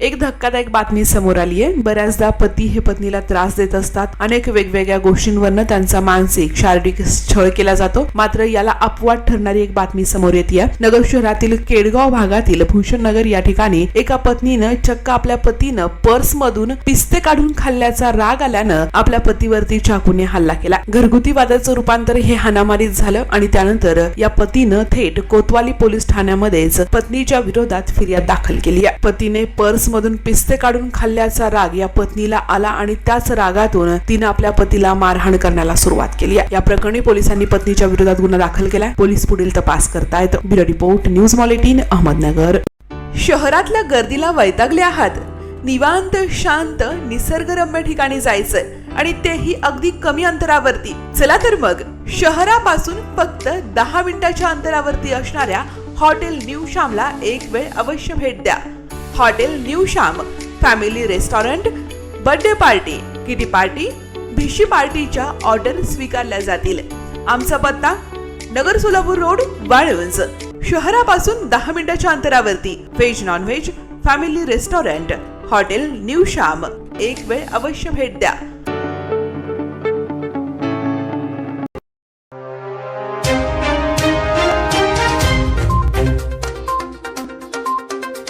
एक धक्कादायक बातमी समोर आली आहे. बऱ्याचदा पती हे पत्नीला त्रास देत असतात. अनेक वेगवेगळ्या गोष्टींवरनं त्यांचा मानसिक शारीरिक छळ केला जातो. मात्र याला अपवाद ठरणारी एक बातमी समोर येते नगर शहरातील केडगाव भागातील भूषण नगर या ठिकाणी एका पत्नीनं चक्क आपल्या पतीनं पर्स मधून पिस्ते काढून खाल्ल्याचा राग आल्यानं आपल्या पतीवरती चाकूने हल्ला केला. घरगुती वादाचं रूपांतर हे हानामारीत झालं आणि त्यानंतर या पतीनं थेट कोतवाली पोलीस ठाण्यामध्येच पत्नीच्या विरोधात फिर्याद दाखल केली आहे. पतीने पर्स मधून पिस्ते काढून खाल्ल्याचा राग या पत्नीला आला आणि त्याच रागातून तिनं आपल्या पतीला मारहाण करण्याला सुरुवात केली या प्रकरणी पोलिसांनी पत्नीच्या विरोधात गुन्हा दाखल केलाय. पोलीस पुढील तपास करतायत. ब्युरो रिपोर्ट न्यूज मॉलेटीन अहमदनगर. शहरातल्या गर्दीला वैतागले आहात. निवांत शांत निसर्गरम्य ठिकाणी जायचंय आणि तेही अगदी कमी अंतरावरती. चला तर मग शहरापासून फक्त दहा मिनिटाच्या अंतरावरती असणाऱ्या हॉटेल न्यू श्यामला एक वेळ अवश्य भेट द्या. Hotel new Shyam family restaurant birthday party kitty party भिशी पार्टीच्या ऑर्डर स्वीकारल्या जातील. आमचा पत्ता नगर सोलापूर रोड वाळवंज. शहरापासून दहा मिनिटाच्या अंतरावरती veg non veg family restaurant hotel new Shyam एक वेळ अवश्य भेट द्या.